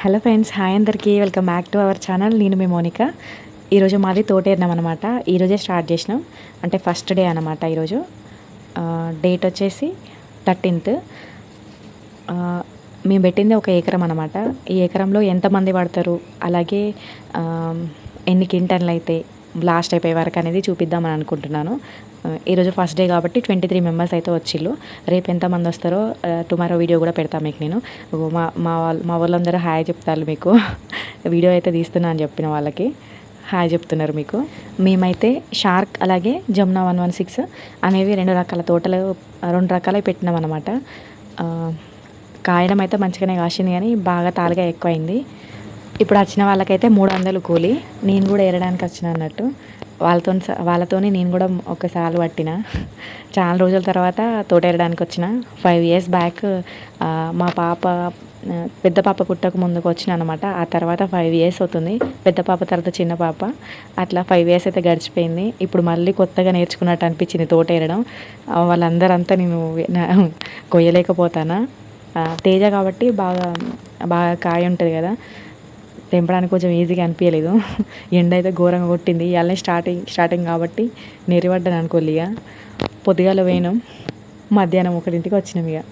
Hello friends hi అందరికీ. Welcome back to our channel. నేను మీ మోనిక. ఈరోజు మాది తోటేరినాం అనమాట ఈరోజే స్టార్ట్ చేసినాం. అంటే ఫస్ట్ డే అనమాట ఈరోజు. డేట్ వచ్చేసి థర్టీన్త్. మేము పెట్టింది ఒక ఎకరం అనమాట. ఈ ఎకరంలో ఎంతమంది పడతారు? అలాగే ఎన్ని క్వింటన్లు అయితే? లాస్ట్ అయిపోయే వరకు అనేది చూపిద్దామని అనుకుంటున్నాను. ఈరోజు ఫస్ట్ డే కాబట్టి ట్వంటీ త్రీ మెంబర్స్ అయితే వచ్చిళ్ళు. రేపు ఎంతమంది వస్తారో టుమారో వీడియో కూడా పెడతాను మీకు నేను. మా మా వాళ్ళు మా వాళ్ళందరూ హాయ్ చెప్తారు మీకు. వీడియో అయితే తీస్తున్నా అని చెప్పిన వాళ్ళకి హాయ్ చెప్తున్నారు మీకు. మేమైతే షార్క్ అలాగే జమునా వన్ వన్ సిక్స్ అనేవి రెండు రకాల తోటలు రెండు రకాలే పెట్టినాం అనమాట కాయడం అయితే మంచిగానే కాసింది కానీ బాగా తాలుగా ఎక్కువైంది. ఇప్పుడు వచ్చిన వాళ్ళకైతే మూడు వందలు కూలి. నేను కూడా ఏరడానికి వచ్చిన అన్నట్టు. వాళ్ళతో వాళ్ళతోని నేను కూడా ఒకసారి పట్టిన. చాలా రోజుల తర్వాత తోటేరడానికి వచ్చిన. ఫైవ్ ఇయర్స్ బ్యాక్ మా పాప పెద్ద పాప పుట్టక ముందుకు వచ్చిన అనమాట ఆ తర్వాత ఫైవ్ ఇయర్స్ అవుతుంది. పెద్ద పాప తర్వాత చిన్న పాప. అట్లా ఫైవ్ ఇయర్స్ అయితే గడిచిపోయింది. ఇప్పుడు మళ్ళీ కొత్తగా నేర్చుకున్నట్టు అనిపించింది తోటేరడం ఆ, వాళ్ళందరంతా నేను కొయ్యలేకపోతానా? తేజ కాబట్టి బాగా బాగా కాయ ఉంటుంది కదా. తెంపడానికి కొంచెం ఈజీగా అనిపించలేదు ఎండ అయితే ఘోరంగా కొట్టింది. ఇవాళనే స్టార్టింగ్ స్టార్టింగ్ కాబట్టి నెరిపడ్డాను అనుకోలే ఇక పొద్దుగాల పోయినాం. మధ్యాహ్నం ఒకటింటికి వచ్చినాం ఇక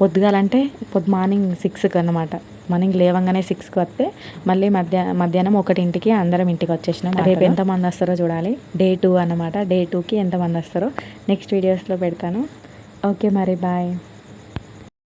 పొద్దుగాలంటే పొద్దు మార్నింగ్ సిక్స్కి అన్నమాట. మార్నింగ్ లేవంగానే సిక్స్కి వస్తే మళ్ళీ మధ్యా మధ్యాహ్నం ఒకటింటికి అందరం ఇంటికి వచ్చేసినాం రేపు ఎంతమంది వస్తారో చూడాలి. డే టూ అన్నమాట. డే టూకి ఎంతమంది వస్తారో నెక్స్ట్ వీడియోస్లో పెడతాను. ఓకే మరి బాయ్.